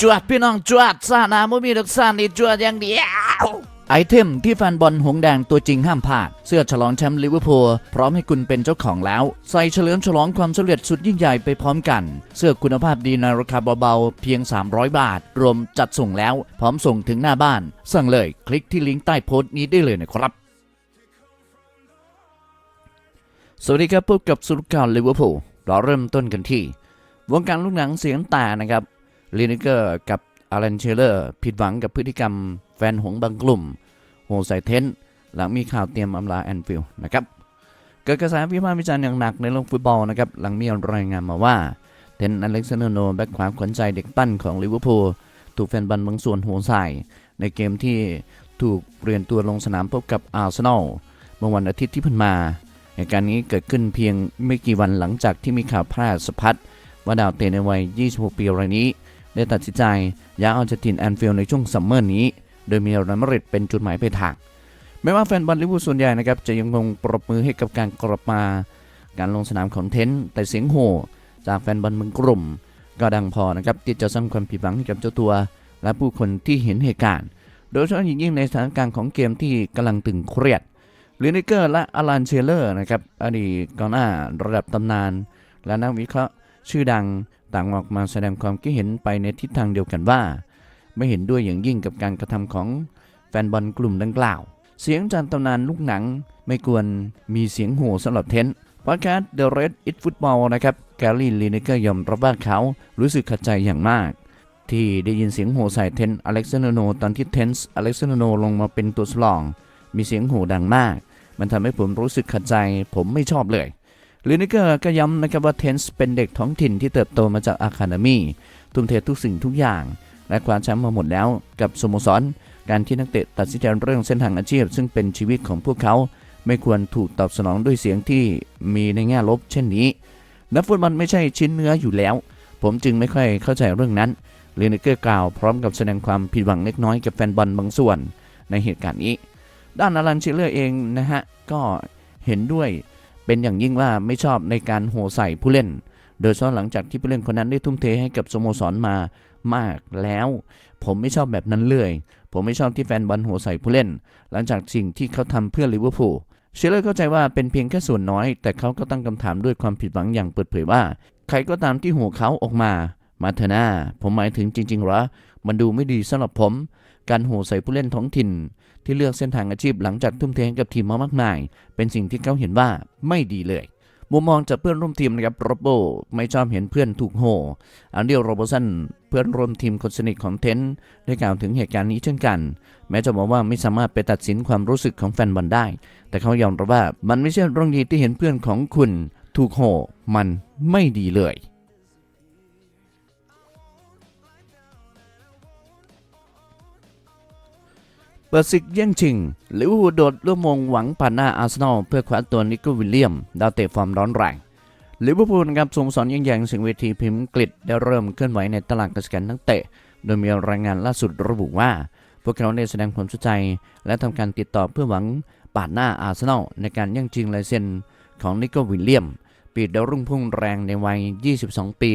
จวดพี่น้องจวดซานาไม่มีดอกซานี่จวดอย่างเดียวไอเทมที่แฟนบอลหงแดงตัวจริงห้ามพลาด เสื้อฉลองแชมป์ลิเวอร์พูลพร้อมให้คุณเป็นเจ้าของแล้ว ใส่เฉลิมฉลองความสำเร็จสุดยิ่งใหญ่ไปพร้อมกัน เสื้อคุณภาพดีในราคาเบาๆ เพียง 300 บาท รวมจัดส่งแล้วพร้อมส่งถึงหน้าบ้าน สั่งเลยคลิกที่ลิงก์ใต้โพสต์นี้ได้เลยนะครับสวัสดีครับพบกับสุรการลิเวอร์พูลเราเริ่มต้นกันที่ วงการลูกหนังเสียงแต่นะครับ ลีนิเกอร์กับอารันเชลเลอร์ผิดหวังกับพฤติกรรมแฟนหงบางกลุ่ม โหใส่เทนหลังมีข่าวเตรียมอำลาแอนฟิลด์นะครับ เกิดกระแสวิพากษ์วิจารณ์อย่างหนักในโลกฟุตบอลนะครับ หลังมีรายงานมาว่า เทนอเล็กซานเดอร์โนแบ็คขวาขวัญใจเด็กปั้นของลิเวอร์พูลถูกแฟนบอลบางส่วนโหใส่ในเกมที่ถูกเปลี่ยนตัวลงสนามพบกับอาร์เซนอลเมื่อวันอาทิตย์ที่ผ่านมาเหตุการณ์นี้เกิดขึ้นเพียงไม่กี่วันหลังจากที่มีข่าวแพร่สะพัดว่าดาวเตะในวัย 26 ปีรายนี้ ได้ตัดสินใจย้ายออกจากทีมแอนฟิลด์ในช่วงซัมเมอร์นี้ โดยมีเรอัลมาดริดเป็นจุดหมายปลายทางแม้ว่าแฟนบอลลิเวอร์พูลส่วนใหญ่นะครับจะยังคงปรบมือให้กับการกลับมา การลงสนามของเทนต์แต่เสียงโห่จากแฟนบอลบางกลุ่ม ก็ดังพอนะครับที่จะสร้างความผิดหวังให้กับเจ้าตัว และผู้คนที่เห็นเหตุการณ์ โดยเฉพาะอย่างยิ่งในสถานการณ์ของเกมที่กำลังตึงเครียดลินิเกอร์และอลันเชเลอร์นะครับอดีตกองหน้าระดับตำนาน และนักวิเคราะห์ชื่อดัง ต่างออกมาแสดงความคิดเห็นไปในทิศทางเดียวกันว่า ไม่เห็นด้วยอย่างยิ่งกับการกระทำของแฟนบอลกลุ่มดังกล่าว เสียงจากตำนานลูกหนังไม่ควรมีเสียงโห่สำหรับเทนต์พอดแคสต์ The Red It Football นะครับแกลลี่ลีนิเกอร์ยอมรับว่าเขารู้สึกขัดใจอย่างมาก ที่ได้ยินเสียงโห่ใส่เทนต์อเล็กซานโนตอนที่เทนส์อเล็กซานโนลงมาเป็นตัวสลอง มีเสียงโห่ดังมาก มันทำให้ผมรู้สึกขัดใจ ผมไม่ชอบเลย ลินิเกอร์ก็ย้ำนะครับว่าเทนส์เป็นเด็กท้องถิ่นที่เติบโตมาจากอาคาเดมีทุ่มเททุกสิ่งทุกอย่าง และคว้าแชมป์มาหมดแล้วกับสโมสร การที่นักเตะตัดสินใจเรื่องเส้นทางอาชีพ ซึ่งเป็นชีวิตของพวกเขา ไม่ควรถูกตอบสนองด้วยเสียงที่มีในแง่ลบ เช่นนี้นักฟุตบอลไม่ใช่ชิ้นเนื้ออยู่แล้ว ผมจึงไม่ค่อยเข้าใจเรื่องนั้นลีนิเกอร์กล่าวพร้อมกับแสดงความผิดหวังเล็กน้อยกับแฟนบอลบางส่วนในเหตุการณ์นี้ ด้านอารันชิเลอร์เองนะฮะก็เห็นด้วย เป็นอย่างยิ่งว่าไม่ชอบในการโห่ใส่ผู้เล่น โดยเฉพาะหลังจากที่ผู้เล่นคนนั้นได้ทุ่มเทให้กับสโมสรมามากแล้ว ผมไม่ชอบแบบนั้นเลย ผมไม่ชอบที่แฟนบอลโห่ใส่ผู้เล่น หลังจากสิ่งที่เขาทำเพื่อลิเวอร์พูลเชลเลอร์เข้าใจว่าเป็นเพียงแค่ส่วนน้อย แต่เขาก็ตั้งคำถามด้วยความผิดหวังอย่างเปิดเผยว่า ใครก็ตามที่โห่เขาออกมา มาเถอะนาผมหมายถึงจริงๆหรอ มันดูไม่ดีสำหรับผม การโห่ใส่ผู้เล่นท้องถิ่น ที่เลือกเส้นทางอาชีพหลังจากทุ่มเทกับทีมมามากมาย เป็นสิ่งที่เขาเห็นว่าไม่ดีเลย มุมมองจากเพื่อนร่วมทีมนะครับโรโบไม่ชอบเห็นเพื่อนถูกโห่อันเดียวโรโบสันเพื่อนร่วมทีมคนสนิทของเทนต์ได้กล่าวถึงเหตุการณ์นี้เช่นกัน แม้จะบอกว่าไม่สามารถไปตัดสินความรู้สึกของแฟนบอลได้ แต่เขายอมรับว่ามันไม่ใช่เรื่องดีที่เห็นเพื่อนของคุณถูกโห่มันไม่ดีเลย เปิดศึกแย่งชิงลิเวอร์พูลโดดร่วมวงหวังผ่านหน้าอาร์เซนอลเพื่อคว้าตัวนิโคลวิลเลียม ดาวเตะฟอร์มร้อนแรงลิเวอร์พูลนะครับส่งสอนยังแยงสิงเวทีพิมพ์กฤษได้เริ่มเคลื่อนไหวในตลาดกระแสนักเตะ โดยมีรายงานล่าสุดระบุว่า พวกเขาได้แสดงความสนใจ และทำการติดต่อเพื่อหวังปาดหน้าอาร์เซนอลในการแย่งชิงลายเซ็นของนิโคลวิลเลียม ปีดาวรุ่งพุ่งแรงในวัย 22 ปี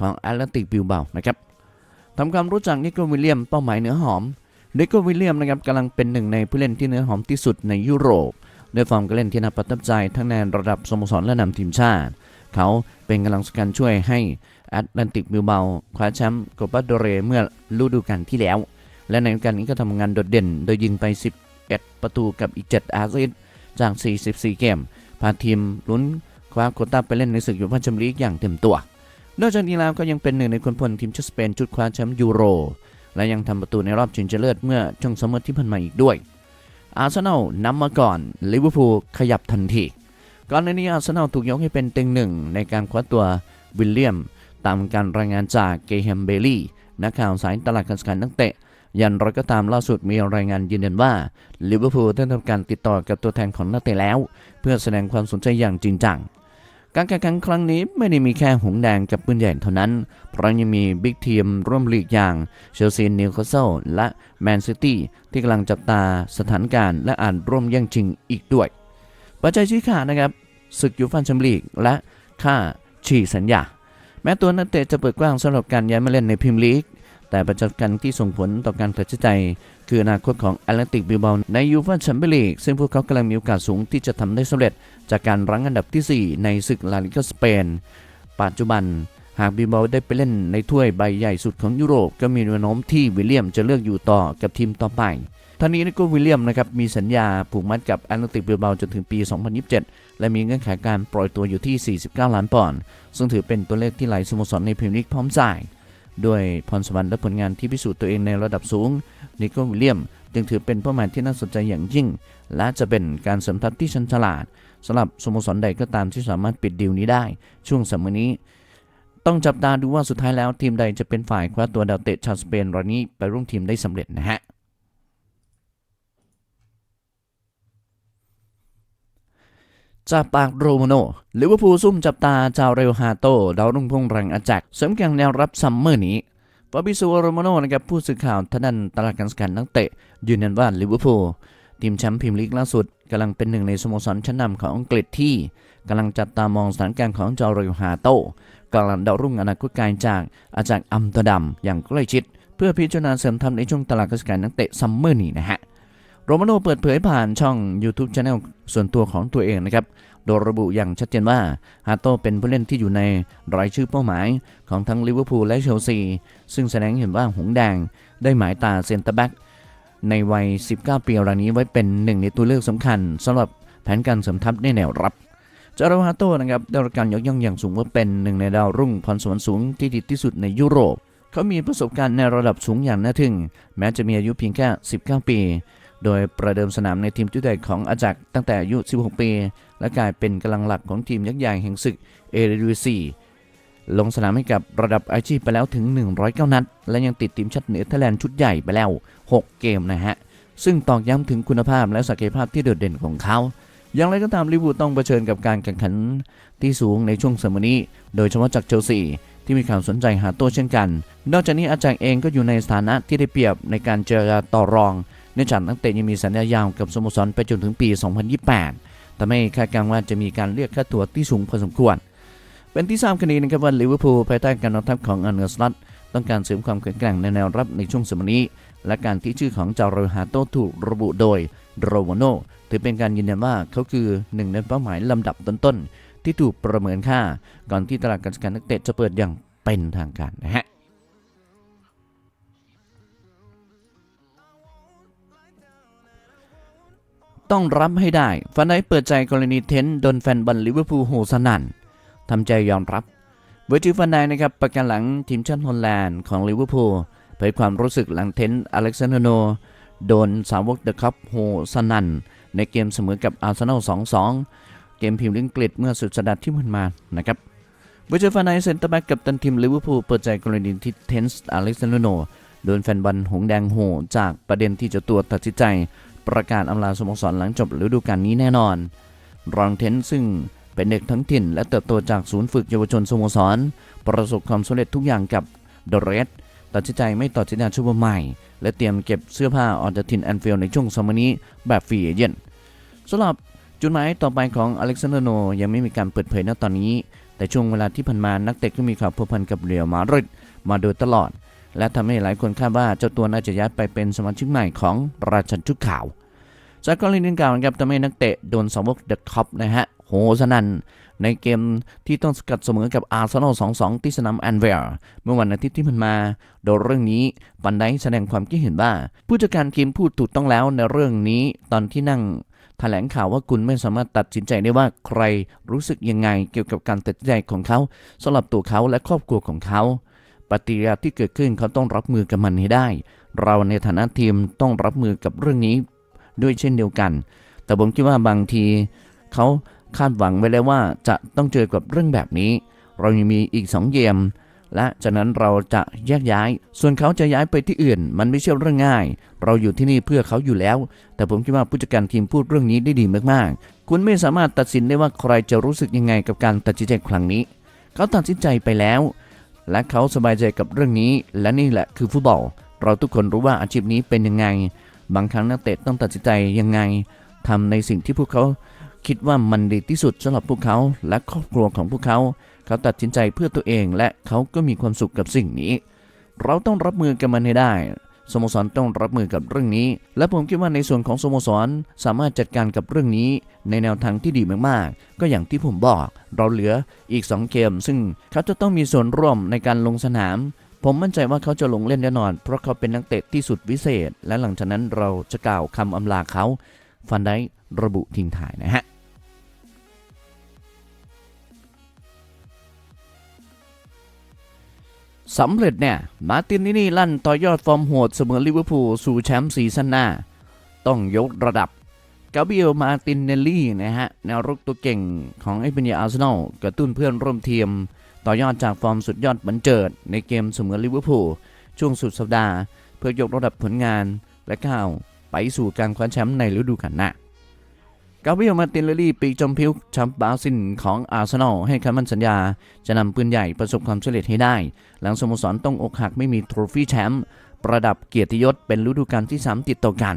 ของแอตเลติกบิลเบานะครับทำความรู้จักนิโคลวิลเลียมเป้าหมายเนื้อหอม นิโคลวิลเลียมนะครับกำลังเป็นหนึ่งในผู้เล่นที่เนื้อหอมที่สุดในยุโรปด้วยฟอร์มการเล่นที่น่าประทับใจทั้งในระดับสโมสรและนำทีมชาติ เขาเป็นกำลังสำคัญช่วยให้แอตแลนติกบิลเบาคว้าแชมป์โกปาโดเรเมื่อฤดูกาลที่แล้ว และในการนี้ก็ทำงานโดดเด่น โดยยิงไป 11 ประตูกับอีก 7 อาซิสจาก 44 เกม พาทีมลุ้นคว้าโคต้าไปเล่นในศึกยูฟ่าแชมเปี้ยนลีกอย่างเต็มตัวนอกจากนี้แล้วก็ยังเป็นหนึ่งในคนพลทีมชาติสเปนชุดคว้าแชมป์ยูโร และยังทำประตูในรอบชิงชนะเลิศเมื่อช่วงซัมเมอร์ที่ผ่านมาอีกด้วย อาร์เซนอลนำมาก่อนลิเวอร์พูลขยับทันที ก่อนหน้านี้อาร์เซนอลถูกยกให้เป็นเต็งหนึ่งในการคว้าตัววิลเลียม ตามการรายงานจากเกแฮมเบลลี่นักข่าวสายตลาดการซื้อนักเตะ ยันไรก็ตามล่าสุดมีรายงานยืนยันว่าลิเวอร์พูลได้ทำการติดต่อกับตัวแทนของนักเตะแล้ว เพื่อแสดงความสนใจอย่างจริงจัง การแข่งขันครั้งนี้ไม่ได้มีแค่หงแดงกับปืนใหญ่เท่านั้น เพราะยังมีบิ๊กทีมร่วมลีกอย่างเชลซีนิวคาสเซิลและแมนซิตี้ที่กำลังจับตาสถานการณ์และอาจร่วมแย่งชิงอีกด้วย ปัจจัยชี้ขาดนะครับศึกยูฟ่าแชมเปี้ยนลีกและค่าฉีกสัญญา แม้ตัวนักเตะจะเปิดกว้างสำหรับการย้ายมาเล่นในพรีเมียร์ลีก แต่ประจักกันที่ส่งผลต่อการตัดสินใจ คืออนาคตของแอตเลติกบิลบาในยูฟ่าแชมเปี้ยนลีกซึ่งพวกเขากำลังมีโอกาสสูงที่จะทำได้สำเร็จ จากการรั้งอันดับทีสี่4 ในศึกลาลิกาสเปน ปัจจุบัน หากบิลบาได้ไปเล่นในถ้วยใบใหญ่สุดของยุโรป ก็มีแนวโน้มที่วิลเลียมจะเลือกอยู่ต่อกับทีมต่อไปท่านี้นิโก้วิลเลียมนะครับมีสัญญาผูกมัดกับแอตเลติกบิลบาจนถึงปี 2027 และมีเงื่อนไขการปล่อยตัวอยู่ที่ 49 ล้านปอนด์ซึ่งถือเป็นตัวเลขที่หลายสโมสรในพรีเมียร์ลีกพร้อมจ่าย ด้วยพรสวรรค์และผลงานที่พิสูจน์ตัวเองในระดับสูงนิโก้วิลเลียม จึงถือเป็นเป้าหมายที่น่าสนใจอย่างยิ่ง และจะเป็นการเสริมทัพที่ชันฉลาดสำหรับสโมสรใดก็ตามที่สามารถปิดดีลนี้ได้ ช่วงสัปดาห์นี้ ต้องจับตาดูว่าสุดท้ายแล้วทีมใดจะเป็นฝ่ายคว้าตัวดาวเตะชาวสเปนรายนี้ไปร่วมทีมได้สำเร็จนะฮะ จากปากโรมาโนลิเวอร์พูลซุ่มจับตาจาวเรลฮาโตดาวรุ่งพุ่งแรงอาจักเสริมแกงแนวรับซัมเมอร์นี้ฟาบิโซโรมาโนนะครับผู้สื่อข่าวทางด้านตลาดการสกันนักเตะ ยืนยันว่าลิเวอร์พูลทีมแชมป์พรีเมียร์ลีกล่าสุดกำลังเป็นหนึ่งในสโมสรชั้นนำของอังกฤษที่กำลังจับตามองสถานการณ์ของจาเรลฮาโตกำลังดาวรุ่งอนาคตไกลจากอาจากอัมตดัมอย่างใกล้ชิด เพื่อพิจารณาเสริมทัพในช่วงตลาดการสกันนักเตะซัมเมอร์นี้นะฮะ โรมาโนเปิดเผยผ่านช่อง YouTube Channel ส่วนตัวของตัวเองนะครับ โดยระบุอย่างชัดเจนว่าฮาโตเป็นผู้เล่นที่อยู่ในรายชื่อเป้าหมายของทั้งลิเวอร์พูลและเชลซี ซึ่งแสดงเห็นว่าหงแดงได้หมายตาเซนเตอร์แบ็กในวัย 19 ปีรายนี้ไว้เป็นหนึ่งในตัวเลือกสำคัญสำหรับแผนการเสริมทัพในแนวรับจาราฮาโตนะครับได้รับการยกย่องอย่างสูงว่าเป็นหนึ่งในดาวรุ่งพรสวรรค์สูงที่ดีที่สุดในยุโรป เขามีประสบการณ์ในระดับสูงอย่างน่าทึ่ง แม้จะมีอายุเพียงแค่ 19 ปี โดยประเดิมสนามในทีมชุดใหญ่ของอาจักตั้งแต่อายุ 16 ปี และกลายเป็นกำลังหลักของทีมยักษ์ใหญ่แห่งศึกเอเดรีซีลงสนามให้กับระดับอาชีพไปแล้วถึง 109 นัด และยังติดทีมชาติเนเธอร์แลนด์ชุดใหญ่ไปแล้ว 6 เกมนะฮะ ซึ่งตอกย้ำถึงคุณภาพและศักยภาพที่โดดเด่นของเขา อย่างไรก็ตามลิเวอร์พูลต้องเผชิญกับการแข่งขันที่สูงในช่วงเสมอนี้ โดยเฉพาะจากเชลซีที่มีข่าวสนใจหาตัวเช่นกัน นอกจากนี้อาจารย์เองก็อยู่ในสถานะที่ได้เปรียบในการเจรจาต่อรอง เนื่องจากนักเตะยังมีสัญญายาวกับสโมสรไปจนถึงปี 2028ทำให้คาดการณ์ว่าจะมีการเรียกค่าตัวที่สูงพอสมควร เป็นที่ทราบกันดีนะครับว่าลิเวอร์พูลภายใต้การนำทัพของอันเนอร์สลัตต้องการเสริมความแข็งแกร่งในแนวรับในช่วงสมัยนี้ และการที่ชื่อของจาโรฮาโตถูกระบุโดยโรวาโนถือเป็นการยืนยันว่าเขาคือหนึ่งในเป้าหมายลำดับต้นๆที่ถูกประเมินค่า ก่อนที่ตลาดการจัดการนักเตะจะเปิดอย่างเป็นทางการนะฮะ ต้องรับให้ได้ฟันไดเปิดใจกรณีเทนต์โดนแฟนบอลลิเวอร์พูลโหสนั่นทำใจยอมรับเวอร์จิฟันไดนะครับประกันหลังทีมชาติฮอลแลนด์ของลิเวอร์พูลเผยความรู้สึกหลังเทนต์อเล็กซานโนโดนสาวกเดอะคัพโหสนั่นในเกมเสมอกับอาร์เซนอล 2-2 เกมพิมพ์ลิงกฤษเมื่อสุดสัปดาห์ที่ผ่านมานะครับเวอร์จิฟันไดเซ็นเตอร์แบ็กกับตันทีมลิเวอร์พูลเปิดใจกรณีที่เทนต์อเล็กซานโนโดนแฟนบอลหงแดงโหจากประเด็นที่เจะตัวตัดสินใจ ประกาศอำลาสโมสรหลังจบฤดูกาลนี้แน่นอน รองเทนซึ่งเป็นเด็กทั้งถิ่น และเติบโตจากศูนย์ฝึกเยาวชนสโมสร ประสบความสำเร็จทุกอย่างกับเดอะเรสตัดสินใจไม่ต่อสัญญาชั่วใหม่ และเตรียมเก็บเสื้อผ้าออกจากถิ่นแอนฟิลในช่วงซัมเมอร์นี้แบบฟรีเอเจนต์สำหรับจุดหมายต่อไปของอเล็กซานโนยังไม่มีการเปิดเผยณตอนนี้ แต่ช่วงเวลาที่ผ่านมานักเตะก็มีข่าวพัวพันกับเรียวมาดริดมาโดยตลอด และทำให้หลายคนคาดว่าเจ้าตัวน่าจะย้ายไปเป็นสมาชิกใหม่ของราชันชุดขาว จากกรณีดังกล่าวนะครับทำให้นักเตะโดนสาวกเดอะคัพนะฮะโหสนันในเกมที่ต้องสกัดเสมอกับอาร์เซนอล 2-2 ที่สนามแอนเวร์เมื่อวันอาทิตย์ที่ผ่านมา โดยเรื่องนี้ปันไดแสดงความคิดเห็นว่า ผู้จัดการทีมพูดถูกต้องแล้วในเรื่องนี้ตอนที่นั่งแถลงข่าวว่าคุณไม่สามารถตัดสินใจได้ว่าใครรู้สึกยังไงเกี่ยวกับการตัดสินใจของเขาสำหรับตัวเขาและครอบครัวของเขา ปฏิกิริยาที่เกิดขึ้นเขาต้องรับมือกับมันให้ได้ เราในฐานะทีมต้องรับมือกับเรื่องนี้ ด้วยเช่นเดียวกัน แต่ผมคิดว่าบางทีเขาคาดหวังไว้แล้วว่าจะต้องเจอกับเรื่องแบบนี้ เรายังมีอีก 2เกมและจากนั้นเราจะแยกย้าย ส่วนเขาจะย้ายไปที่อื่น มันไม่ใช่เรื่องง่าย เราอยู่ที่นี่เพื่อเขาอยู่แล้ว แต่ผมคิดว่าผู้จัดการทีมพูดเรื่องนี้ได้ดีมากๆ คุณไม่สามารถตัดสินได้ว่าใครจะรู้สึกยังไงกับการตัดสินใจครั้งนี้ เขาตัดสินใจไปแล้ว และเขาสบายใจกับเรื่องนี้ และนี่แหละคือฟุตบอล เราทุกคนรู้ว่าอาชีพนี้เป็นยังไง บางครั้งนักเตะต้องตัดสินใจยังไงทำในสิ่งที่พวกเขาคิดว่ามันดีที่สุดสำหรับพวกเขาและครอบครัวของพวกเขา เขาตัดสินใจเพื่อตัวเองและเขาก็มีความสุขกับสิ่งนี้ เราต้องรับมือกับมันให้ได้ สโมสรต้องรับมือกับเรื่องนี้ และผมคิดว่าในส่วนของสโมสรสามารถจัดการกับเรื่องนี้ ในแนวทางที่ดีมากๆ ก็อย่างที่ผมบอก เราเหลืออีก 2 เกม ซึ่งเขาจะต้องมีส่วนร่วมในการลงสนาม ผมมั่นใจว่าเขาจะลงเล่นแน่นอน เพราะเขาเป็นนักเตะที่สุดวิเศษ และหลังจากนั้นเราจะกล่าวคำอำลาเขาฟันได้ระบุทิ้งถ่ายนะฮะสำเร็จเนี่ย มาตินนี่นี่ลั่นต่อยอดฟอร์มโหดเสมอลิเวอร์พูลสู่แชมป์ซีซั่นหน้า ต้องยกระดับกาเบียลมาตินเนลลี่นะฮะ แนวรุกตัวเก่งของไอ้เบเนียอาร์เซนอลกระตุ้นเพื่อนร่วมทีม ต่อยอดจากฟอร์มสุดยอดบันเจิด ในเกมเสมอลิเวอร์พูลช่วงสุดสัปดาห์ เพื่อยกระดับผลงานและก้าวไปสู่การคว้าแชมป์ในฤดูกาลหน้ากาเบรียลมาตินเลลี่ปีจอมพิวแชมป์บราซิลของอาร์เซนอลให้คำมั่นสัญญา จะนำปืนใหญ่ประสบความสำเร็จให้ได้ หลังสโมสรต้องอกหักไม่มีทรฟี่แชมป์ประดับเกียรติยศเป็นฤดูกาลที่ 3 ติดต่อกัน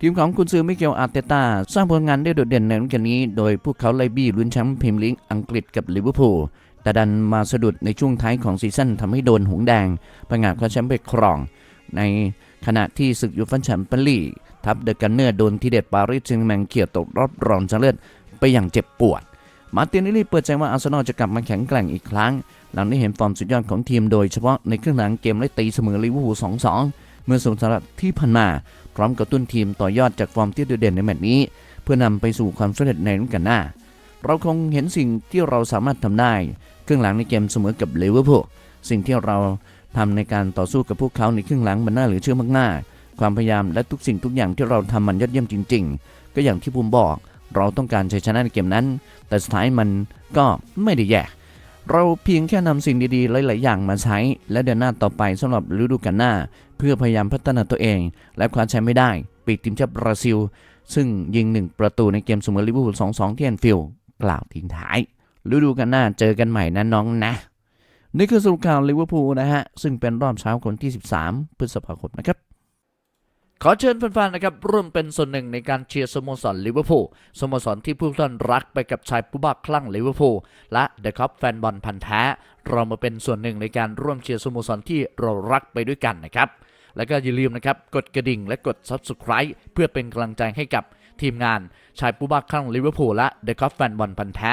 ทีมของกุนซือมิเกลอาร์เตต้า สร้างผลงานได้โดดเด่นในฤดูกาลนี้ โดยพวกเขาไล่บี้ลุ้นแชมป์พรีเมียร์ลีกอังกฤษกับลิเวอร์พูล แต่ดันมาสะดุดในช่วงท้ายของซีซั่นทำให้โดนหงแดงประงาดคว้าแชมป์ไปครอง ในขณะที่ศึกยูฟ่าแชมเปี้ยนลีกทัพเดอะกันเนอร์โดนทีเด็ดปารีสแซงต์แมงเขี่ยตกรอบรองชนะเลิศไปอย่างเจ็บปวด มาร์ตินเนลลี่เปิดใจว่าอาร์เซนอลจะกลับมาแข็งแกร่งอีกครั้ง หลังได้เห็นฟอร์มสุดยอดของทีมโดยเฉพาะในครึ่งหลังเกมไล่ตีเสมอลิเวอร์พูล2-2 เมื่อสงสารที่ผ่านมา พร้อมกระตุ้นทีมต่อยอดจากฟอร์มที่โดดเด่นในแมตช์นี้ เพื่อนำไปสู่ความสำเร็จในฤดูกาลหน้า เราคงเห็นสิ่งที่เราสามารถทำได้ ครึ่งหลังในเกมเสมอกับลิเวอร์พูลสิ่งที่เราทำในการต่อสู้กับพวกเขาในครึ่งหลังมันน่าเหลือเชื่อมากๆ ความพยายามและทุกสิ่งทุกอย่างที่เราทำมันยอดเยี่ยมจริง ๆ ก็อย่างที่ผมบอก เราต้องการชัยชนะในเกมนั้น แต่สุดท้ายมันก็ไม่ได้แย่เราเพียงแค่นำสิ่งดีๆ หลาย ๆ อย่างมาใช้ และเดินหน้าต่อไปสำหรับฤดูกาลหน้า เพื่อพยายามพัฒนาตัวเอง และคว้าแชมป์ไม่ได้ ปีกทีมชาติบราซิล ซึ่งยิงหนึ่งประตูในเกมเสมอลิเวอร์พูล 2-2 ที่แอนฟิลด์กล่าวทิ้งท้าย ฤดูกาลหน้าเจอกันใหม่นะน้องนะ นี่คือสรุปข่าวลิเวอร์พูลนะฮะ ซึ่งเป็นรอบเช้าคนที่ 13 พฤษภาคมนะครับขอเชิญแฟนๆ นะครับร่วมเป็นส่วนหนึ่งในการเชียร์สโมสรลิเวอร์พูลสโมสรที่ผู้ท่านรักไปกับชายผู้บ้าคลั่งลิเวอร์พูลและเดอะคัพแฟนบอลพันธ์แท้ เรามาเป็นส่วนหนึ่งในการร่วมเชียร์สโมสรที่เรารักไปด้วยกันนะครับ แล้วก็อย่าลืมนะครับกดกระดิ่งและกด Subscribe เพื่อเป็นกำลังใจให้กับทีมงานชายผู้บ้าคลั่งลิเวอร์พูลและเดอะคัพแฟนบอลพันธ์แท้